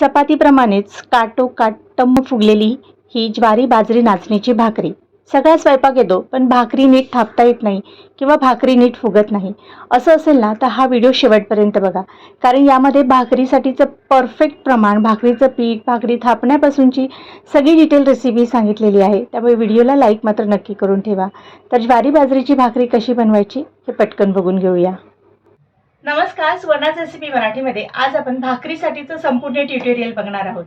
चपातीप्रमाणेच काटोकाट टम्म फुगलेली ही ज्वारी बाजरी नाचणीची भाकरी. सगळा स्वयंपाक येतो पण भाकरी नीट थापता येत नाही किंवा भाकरी नीट फुगत नाही. असं असेल ना तर हा व्हिडिओ शेवटपर्यंत बघा. कारण यामध्ये भाकरीसाठीचं परफेक्ट प्रमाण भाकरीचं पीठ भाकरी थापण्यापासूनची सगळी डिटेल रेसिपी सांगितलेली आहे. त्यामुळे व्हिडिओला लाईक मात्र नक्की करून ठेवा. तर ज्वारी बाजरीची भाकरी कशी बनवायची हे पटकन बघून घेऊया. नमस्कार सुवर्णाच रेसिपी मराठीमध्ये. आज आपण भाकरीसाठीचं संपूर्ण ट्युटोरियल बघणार आहोत.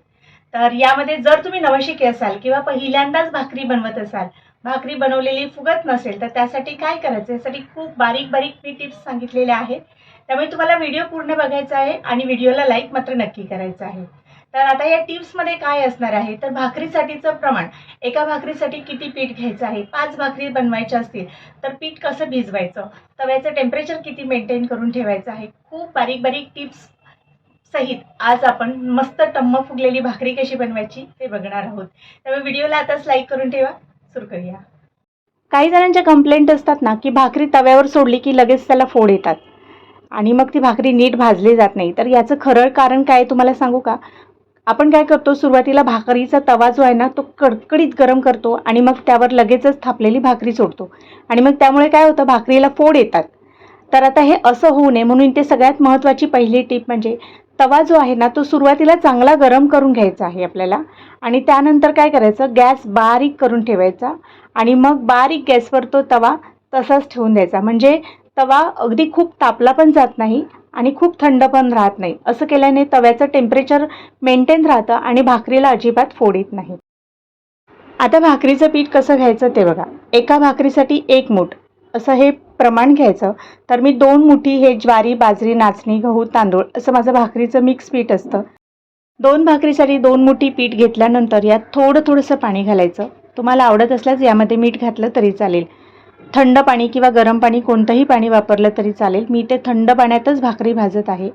तर यामध्ये जर तुम्ही नवशिके असाल किंवा पहिल्यांदाच भाकरी बनवत असाल भाकरी बनवलेली फुगत नसेल तर त्यासाठी काय करायचं? यासाठी खूप बारीक बारीक मी टिप्स सांगितलेल्या आहेत. त्यामुळे तुम्हाला व्हिडिओ पूर्ण बघायचा आहे आणि व्हिडिओला लाईक मात्र नक्की करायचं आहे. तर आता या टिप्समध्ये काय असणार आहे? तर भाकरीसाठीचं प्रमाण. एका भाकरीसाठी किती पीठ घ्यायचं आहे? पाच भाकरी बनवायच्या असतील तर पीठ कसं भिजवायचं? तव्याचं टेम्परेचर किती मेंटेन करून ठेवायचं आहे? खूप बारीक बारीक टिप्स सहित आज आपण मस्त टम्म फुगलेली भाकरी कशी बनवायची ते बघणार आहोत. त्यामुळे व्हिडिओला आताच लाईक करून ठेवा. सुरू करूया. काही जणांच्या कंप्लेंट असतात ना की भाकरी तव्यावर सोडली की लगेच त्याला फोड येतात. आणि मग ती भाकरी नीट भाजली जात नाही. तर याचं खरं कारण काय तुम्हाला सांगू का? आपण काय करतो सुरुवातीला भाकरीचा तवा जो आहे ना तो कडकडीत गरम करतो आणि मग त्यावर लगेचच थापलेली भाकरी सोडतो. आणि मग त्यामुळे काय होतं भाकरीला फोड येतात. तर आता हे असं होऊ नये म्हणून ते सगळ्यात महत्त्वाची पहिली टीप म्हणजे तवा जो आहे ना तो सुरुवातीला चांगला गरम करून घ्यायचा आहे आपल्याला. आणि त्यानंतर काय करायचं गॅस बारीक करून ठेवायचा आणि मग बारीक गॅसवर तो तवा तसाच ठेवून द्यायचा. म्हणजे तवा अगदी खूप तापला पण जात नाही आणि खूप थंड पण राहत नाही. असं केल्याने तव्याचं टेम्परेचर मेंटेन राहतं आणि भाकरीला अजिबात फोड येत नाही. आता भाकरीचं पीठ कसं घ्यायचं ते बघा. एका भाकरीसाठी एक मूठ. असं हे प्रमाण घ्यायचं. तर मी दोन मुठी हे ज्वारी बाजरी नाचणी गहू तांदूळ असं माझं भाकरीचं मिक्स पीठ असतं. दोन भाकरीसाठी दोन मुठी पीठ घेतल्यानंतर यात थोडं थोडंसं पाणी घालायचं. तुम्हाला आवडत असल्यास यामध्ये मीठ घातलं तरी चालेल. थंड पाणी किंवा गरम पाणी कोणतंही पाणी वापरलं तरी चालेल. मी ते थंड पाण्यातच भाकरी भाजत आहे.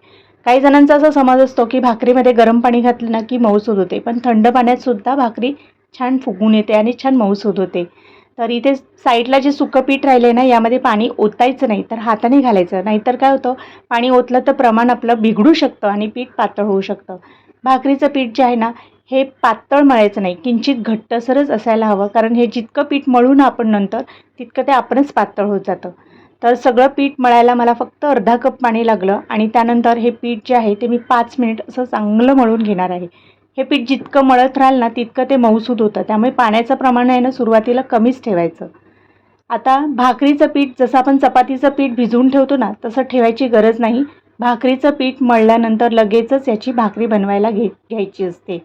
काही जणांचा असा समज असतो की भाकरीमध्ये गरम पाणी घातलं ना की मऊसूद होते पण थंड पाण्यातसुद्धा भाकरी छान फुगून येते आणि छान मऊसूद होते तर इथे साईडला जे सुकं पीठ राहिले ना यामध्ये पाणी ओतायचं नाही तर हाताने घालायचं. नाहीतर काय होतं पाणी ओतलं तर प्रमाण आपलं बिघडू शकतं आणि पीठ पातळ होऊ शकतं. भाकरीचं पीठ जे आहे ना हे पातळ मळायचं नाही. किंचित घट्टसरच असायला हवं. कारण हे जितकं पीठ मळू ना आपण नंतर तितकं ते आपणच पातळ होत जातं. तर सगळं पीठ मळायला मला फक्त अर्धा कप पाणी लागलं आणि त्यानंतर हे पीठ जे आहे ते मी पाच मिनिट असं चांगलं मळून घेणार आहे. हे पीठ जितकं मळत राहाल ना तितकं ते मऊसूद होतं. त्यामुळे पाण्याचं प्रमाण आहे ना सुरुवातीला कमीच ठेवायचं. आता भाकरीचं पीठ जसं आपण चपातीचं पीठ भिजवून ठेवतो ना तसं ठेवायची गरज नाही. भाकरीचं पीठ मळल्यानंतर लगेचच याची भाकरी बनवायला घे घ्यायची असते.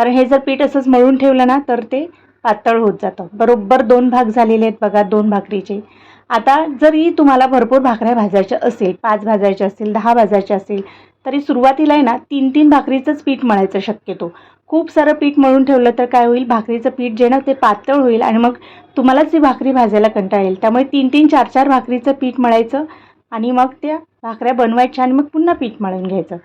कारण हे जर पीठ असंच मळून ठेवलं ना तर ते पातळ होत जातं. बरोबर दोन भाग झालेले आहेत बघा दोन भाकरीचे. आता जरी तुम्हाला भरपूर भाकऱ्या भाजायच्या असेल पाच भाजायच्या असतील दहा भाजायच्या असतील तरी सुरुवातीला आहे ना तीन तीन भाकरीचंच पीठ मळायचं शक्यतो. खूप सारं पीठ मळून ठेवलं तर काय होईल? भाकरीचं पीठ जे ना ते पातळ होईल आणि मग तुम्हालाच ती भाकरी भाजायला कंटाळ येईल. त्यामुळे तीन तीन चार चार भाकरीचं पीठ मळायचं आणि मग त्या भाकऱ्या बनवायच्या आणि मग पुन्हा पीठ मळून घ्यायचं.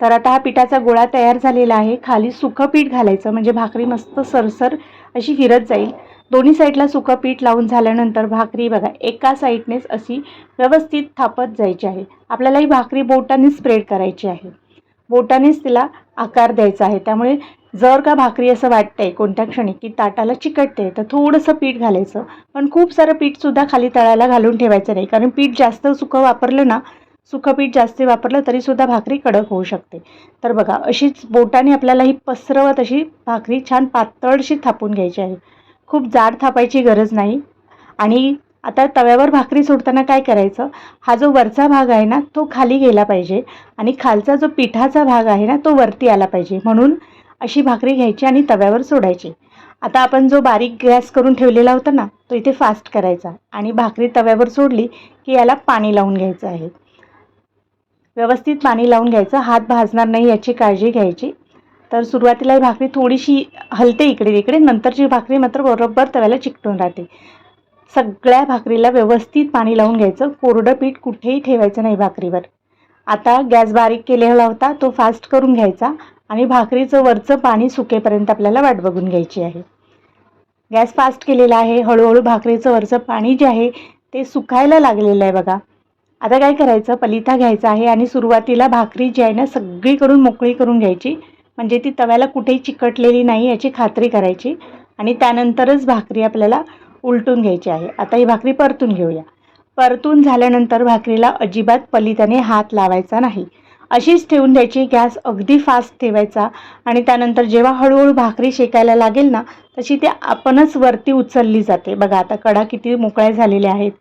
तर आता हा पिठाचा गोळा तयार झालेला आहे. खाली सुकं पीठ घालायचं म्हणजे भाकरी मस्त सरसर अशी फिरत जाईल. दोन्ही साईडला सुकं पीठ लावून झाल्यानंतर भाकरी बघा एका साईडनेच अशी व्यवस्थित थापत जायची आहे. आपल्याला ही भाकरी बोटाने स्प्रेड करायची आहे. बोटानेच तिला आकार द्यायचा आहे. त्यामुळे जर का भाकरी असं वाटतंय कोणत्या क्षणी की ताटाला चिकटते तर थोडंसं पीठ घालायचं. पण खूप सारं पीठसुद्धा खाली तळायला घालून ठेवायचं नाही कारण पीठ जास्त सुकं वापरलं ना सुखपीठ जास्त वापरलं तरीसुद्धा भाकरी कडक होऊ शकते. तर बघा अशीच बोटाने आपल्याला ही पसरवत अशी भाकरी छान पातळशी थापून घ्यायची आहे. खूप जाड थापायची गरज नाही. आणि आता तव्यावर भाकरी सोडताना काय करायचं? हा जो वरचा भाग आहे ना तो खाली गेला पाहिजे आणि खालचा जो पिठाचा भाग आहे ना तो वरती आला पाहिजे. म्हणून अशी भाकरी घ्यायची आणि तव्यावर सोडायची. आता आपण जो बारीक गॅस करून ठेवलेला होता ना तो इथे फास्ट करायचा आणि भाकरी तव्यावर सोडली की याला पाणी लावून घ्यायचं आहे. व्यवस्थित पाणी लावून घ्यायचं हात भाजणार नाही याची काळजी घ्यायची. तर सुरुवातीला ही भाकरी थोडीशी हलते इकडे तिकडे नंतरची भाकरी मात्र बरोबर तव्याला चिकटून राहते. सगळ्या भाकरीला व्यवस्थित पाणी लावून घ्यायचं कोरडं पीठ कुठेही ठेवायचं नाही भाकरीवर. आता गॅस बारीक केलेला होता तो फास्ट करून घ्यायचा आणि भाकरीचं वरचं पाणी सुकेपर्यंत आपल्याला वाट बघून घ्यायची आहे. गॅस फास्ट केलेला आहे हळूहळू भाकरीचं वरचं पाणी जे आहे ते सुकायला लागलेलं आहे बघा. आता काय करायचं? पलिता घ्यायचा आहे आणि सुरुवातीला भाकरी जी आहे ना सगळीकडून मोकळी करून घ्यायची. म्हणजे ती तव्याला कुठेही चिकटलेली नाही याची खात्री करायची. आणि त्यानंतरच भाकरी आपल्याला उलटून घ्यायची आहे. आता ही भाकरी परतून घेऊया. परतून झाल्यानंतर भाकरीला अजिबात पलिताने हात लावायचा नाही. अशीच ठेवून द्यायची. गॅस अगदी फास्ट ठेवायचा. आणि त्यानंतर जेव्हा हळूहळू भाकरी शेकायला लागेल ना तशी ते आपणच वरती उचलली जाते. बघा आता कडा किती मोकळ्या झालेल्या आहेत.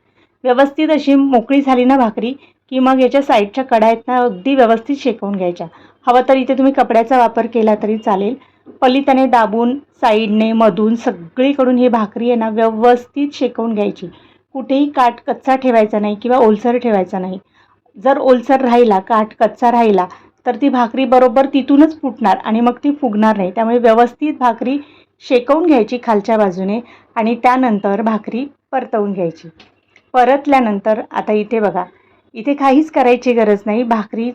व्यवस्थित अशी मोकळी झाली ना भाकरी की मग याच्या साईडच्या कडा ना अगदी व्यवस्थित शेकवून घ्यायच्या. हवं तर इथे तुम्ही कपड्याचा वापर केला तरी चालेल. पलिताने दाबून साईडने मधून सगळीकडून ही भाकरी आहे ना व्यवस्थित शेकवून घ्यायची. कुठेही काठ कच्चा ठेवायचा नाही किंवा ओलसर ठेवायचा नाही. जर ओलसर राहिला काठ कच्चा राहिला तर ती भाकरी बरोबर तिथूनच फुटणार आणि मग ती फुगणार नाही. त्यामुळे व्यवस्थित भाकरी शेकवून घ्यायची खालच्या बाजूने आणि त्यानंतर भाकरी परतवून घ्यायची. परतल्यानंतर आता इथे बघा इथे काहीच करायची गरज नाही. भाकरी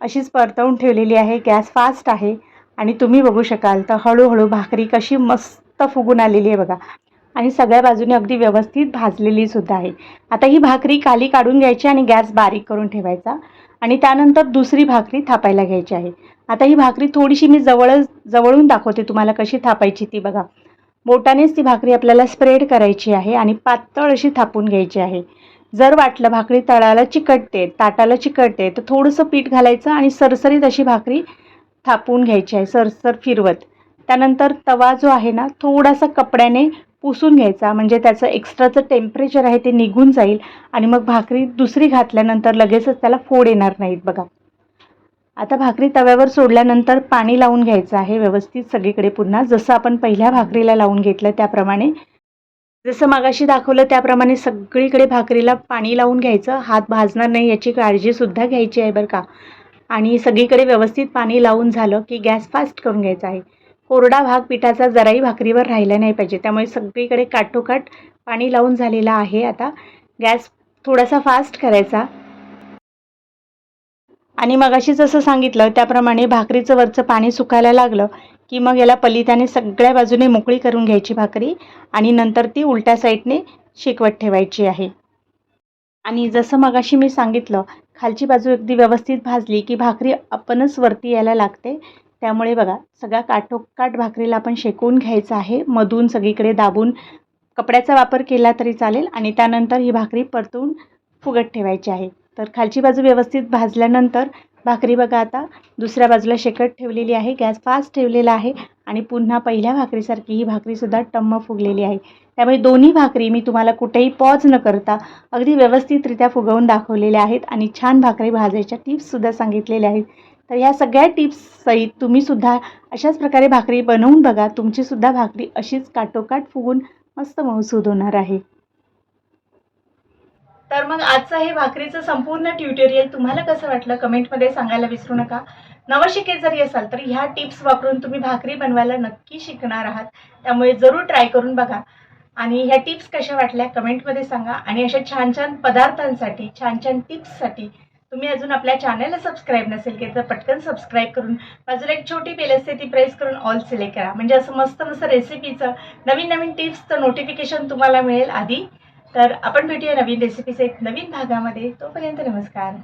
अशीच परतवून ठेवलेली आहे. गॅस फास्ट आहे. आणि तुम्ही बघू शकाल तर हळूहळू भाकरी कशी मस्त फुगून आलेली आहे बघा. आणि सगळ्या बाजूने अगदी व्यवस्थित भाजलेली सुद्धा आहे. आता ही भाकरी खाली काढून घ्यायची आणि गॅस बारीक करून ठेवायचा. आणि त्यानंतर दुसरी भाकरी थापायला घ्यायची आहे. आता ही भाकरी थोडीशी मी जवळच जवळून दाखवते तुम्हाला कशी थापायची ती बघा. बोटानेच ती भाकरी आपल्याला स्प्रेड करायची आहे आणि पातळ अशी थापून घ्यायची आहे. जर वाटलं भाकरी तळाला चिकटते ताटाला चिकटते तर थोडंसं पीठ घालायचं आणि सरसरीत अशी भाकरी थापून घ्यायची आहे सरसर फिरवत. त्यानंतर तवा जो आहे ना थोडासा कपड्याने पुसून घ्यायचा म्हणजे त्याचं एक्स्ट्राचं टेम्परेचर आहे ते निघून जाईल आणि मग भाकरी दुसरी घातल्यानंतर लगेचच त्याला फोड येणार नाहीत बघा. आता भाकरी तव्यावर सोडल्यानंतर पाणी लावून घ्यायचं आहे. व्यवस्थित सगळीकडे पुन्हा जसं आपण पहिल्या भाकरीला लावून घेतलं त्याप्रमाणे जसं मागाशी दाखवलं त्याप्रमाणे सगळीकडे भाकरीला पाणी लावून घ्यायचं. हात भाजणार नाही याची काळजीसुद्धा घ्यायची आहे बरं का. आणि सगळीकडे व्यवस्थित पाणी लावून झालं की गॅस फास्ट करून घ्यायचा आहे. कोरडा भाग पिठाचा जराही भाकरीवर राहिला नाही पाहिजे. त्यामुळे सगळीकडे काठोकाठ पाणी लावून झालेला आहे आता. गॅस थोडासा फास्ट करायचा. आणि मग अशी जसं सांगितलं त्याप्रमाणे भाकरीचं वरचं पाणी सुकायला लागलं की मग याला पलिताने सगळ्या बाजूने मोकळी करून घ्यायची भाकरी आणि नंतर ती उलट्या साईडने शेकवत ठेवायची आहे. आणि जसं मगाशी मी सांगितलं खालची बाजू अगदी व्यवस्थित भाजली की भाकरी आपणच वरती यायला लागते. त्यामुळे बघा सगळा काठोकाठ भाकरीला आपण शेकवून घ्यायचं आहे. मधून सगळीकडे दाबून कपड्याचा वापर केला तरी चालेल आणि त्यानंतर ही भाकरी परतून फुगत ठेवायची आहे. तर खालची बाजू व्यवस्थित भाजल्यानंतर भाकरी बघा आता दुसऱ्या बाजूला शेकट ठेवलेली आहे गॅस फास्ट ठेवलेला आहे आणि पुन्हा पहिल्या भाकरीसारखी ही भाकरीसुद्धा टम्म फुगलेली आहे. त्यामुळे दोन्ही भाकरी मी तुम्हाला कुठेही पॉज न करता अगदी व्यवस्थितरित्या फुगवून दाखवलेल्या आहेत आणि छान भाकरी भाजायच्या टिप्ससुद्धा सांगितलेल्या आहेत. तर ह्या सगळ्या टिप्स सहित तुम्हीसुद्धा अशाच प्रकारे भाकरी बनवून बघा तुमचीसुद्धा भाकरी अशीच काटोकाट फुगून मस्त मौसूद होणार आहे. तर मग आजचं हे भाकरीचं संपूर्ण ट्युटोरियल तुम्हाला कसं वाटलं कमेंटमध्ये सांगायला विसरू नका. नवशिके जरी असाल तर ह्या टिप्स वापरून तुम्ही भाकरी बनवायला नक्की शिकणार आहात. त्यामुळे जरूर ट्राय करून बघा. आणि ह्या टिप्स कशा वाटल्या कमेंटमध्ये सांगा. आणि अशा छान छान पदार्थांसाठी छान छान टिप्ससाठी तुम्ही अजून आपल्या चॅनलला सबस्क्राईब नसेल केलं तर पटकन सबस्क्राईब करून बाजूला एक छोटी बेल असते ती प्रेस करून ऑल सिलेक्ट करा. म्हणजे असं मस्त मस्त रेसिपीचं नवीन नवीन टिप्सचं नोटिफिकेशन तुम्हाला मिळेल आधी. तर आपण भेटूया नवीन रेसिपीचे एक नवीन भागामध्ये. तोपर्यंत नमस्कार.